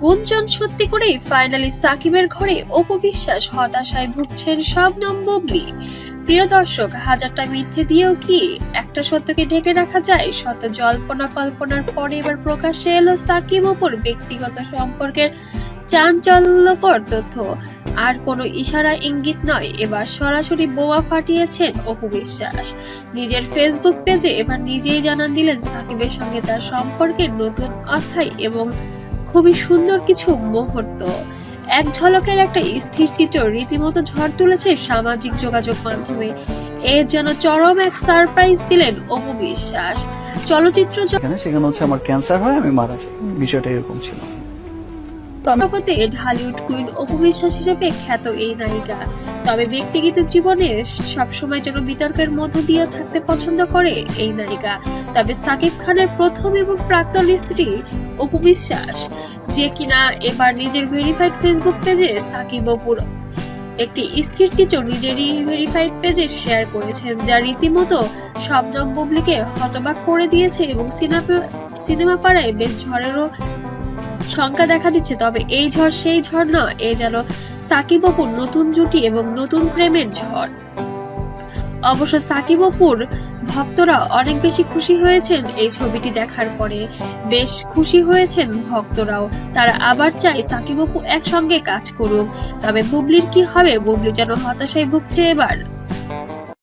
গুঞ্জন সত্যি করেই ফাইনালি সাকিবের ঘরে অপবিশ্বাস হতাশায় ভুগছেন শবনম বুবলি প্রিয় দর্শক, হাজারটা মিথ্যে দিয়েও কি একটা সত্যকে ঢেকে রাখা যায়? শত জল্পনা কল্পনার পরে এবার প্রকাশ্যে এলো সাকিব ওপর ব্যক্তিগত সম্পর্কের চাঞ্চল্যকর তথ্য। আর কোনো ইশারা ইঙ্গিত নয়, এবার সরাসরি বোমা ফাটিয়েছেন অপু বিশ্বাস নিজের ফেসবুক পেজে এবার নিজেই জানান দিলেন সাকিবের সঙ্গে তার সম্পর্কের নতুন অধ্যায় এবং খুবই সুন্দর কিছু মুহূর্ত। এক ঝলকের একটা স্থির চিত্র রীতিমতো ঝড় তুলেছে সামাজিক যোগাযোগ মাধ্যমে। এ যেন চরম এক সারপ্রাইজ দিলেন অপু বিশ্বাস। চলচ্চিত্র সেখানে হচ্ছে আমার ক্যান্সার হয়, আমি মারা যাই। বিষয়টা এরকম ছিল। তো আমি জগতে ঢালিউড কুইন অপু বিশ্বাস হিসেবে খ্যাত এই নায়িকা। তবে ব্যক্তিগত জীবনে সবসময় যেন বিতর্কের মধ্য দিয়ে থাকতে পছন্দ করে এই নায়িকা। তবে সাকিব খানের প্রথম এবং প্রাক্তন স্ত্রী অপু বিশ্বাস যে কিনা এবার নিজের ভেরিফাইড ফেসবুক পেজে সাকিব অপুর একটি স্থির চিত্র নিজেরই ভেরিফাইড পেজে শেয়ার করেছেন, যা রীতিমতো শবনম বুবলিকে হতবাক করে দিয়েছে এবং সিনেমা সিনেমা পাড়ায় বেশ ঝড়েরও শঙ্কা দেখা দিচ্ছে, তবে এই ঝড় সেই ঝড় না এ যেন সাকিব অপুর নতুন জুটি এবং নতুন প্রেমের ঝড়। অবশ্য সাকিব অপুর ভক্তরা অনেক বেশি খুশি হয়েছেন এই ছবিটি দেখার পরে। বেশ খুশি হয়েছেন ভক্তরাও, তারা আবার চায় সাকিব অপু একসঙ্গে কাজ করুক। তবে বুবলির কি হবে? বুবলি যেন হতাশায় ভুগছে এবার।